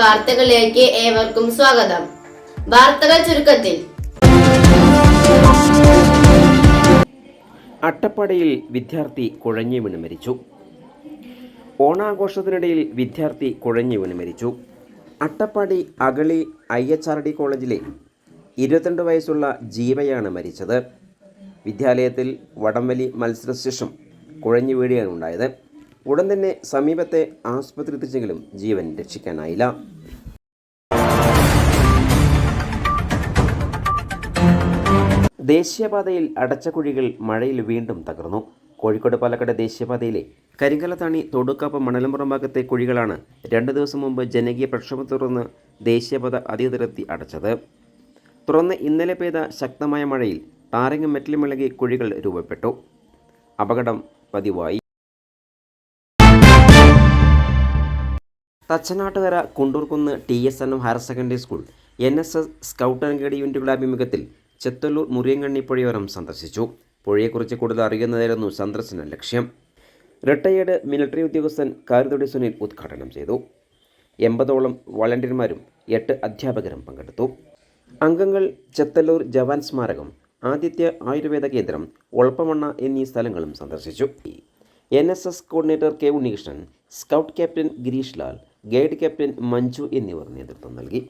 വാർത്തകളിലേക്ക് ഏവർക്കും സ്വാഗതം. വാർത്തകൾ ചുരുക്കത്തിൽ. അട്ടപ്പാടിയിൽ വിദ്യാർത്ഥി കുഴഞ്ഞു വീണ് മരിച്ചു. ഓണാഘോഷത്തിനിടയിൽ വിദ്യാർത്ഥി കുഴഞ്ഞു വീണ് മരിച്ചു. Attappadi Agali I H R D കോളേജിലെ ഇരുപത്തിരണ്ട് വയസ്സുള്ള ജീവയാണ് മരിച്ചത്. വിദ്യാലയത്തിൽ വടംവലി മത്സരശേഷം കുഴഞ്ഞു വീഴുകയാണ് ഉണ്ടായത്. ഉടൻ തന്നെ സമീപത്തെ ആസ്പത്രി എത്തിച്ചെങ്കിലും ജീവൻ രക്ഷിക്കാനായില്ല. ദേശീയപാതയിൽ അടച്ച കുഴികൾ മഴയിൽ വീണ്ടും തകർന്നു. കോഴിക്കോട് പാലക്കാട് ദേശീയപാതയിലെ കരിങ്കലത്താണി തൊടുക്കാപ്പ് മണലമ്പുറം ഭാഗത്തെ കുഴികളാണ് രണ്ട് ദിവസം മുമ്പ് ജനകീയ പ്രക്ഷോഭം തുടർന്ന് ദേശീയപാത അധികൃതരെത്തി അടച്ചത്. തുടർന്ന് ഇന്നലെ പെയ്ത ശക്തമായ മഴയിൽ ടാറിങ് മെറ്റൽ മിളകി കുഴികൾ രൂപപ്പെട്ടു. അപകടം പതിവായി. Thachanattukara Kundurkunnu T S N M higher secondary school N S S scout and guide യൂണിറ്റുകളുടെ ആഭിമുഖ്യത്തിൽ ചെത്തല്ലൂർ മുറിയങ്കണ്ണി പുഴയോരം സന്ദർശിച്ചു. പുഴയെക്കുറിച്ച് കൂടുതൽ അറിയുന്നതായിരുന്നു സന്ദർശന ലക്ഷ്യം. റിട്ടയേർഡ് മിലിറ്ററി ഉദ്യോഗസ്ഥൻ കാരുതൊടി സുനിൽ ഉദ്ഘാടനം ചെയ്തു. എൺപതോളം വളണ്ടിയർമാരും എട്ട് അധ്യാപകരും പങ്കെടുത്തു. അംഗങ്ങൾ ചെത്തല്ലൂർ ജവാൻ സ്മാരകം ആദിത്യ ആയുർവേദ കേന്ദ്രം ഒളപ്പമണ്ണ എന്നീ സ്ഥലങ്ങളും സന്ദർശിച്ചു. N S S coordinator K Unnikrishnan scout captain Girish Lal guide captain Manju എന്നിവർ നേതൃത്വം നൽകി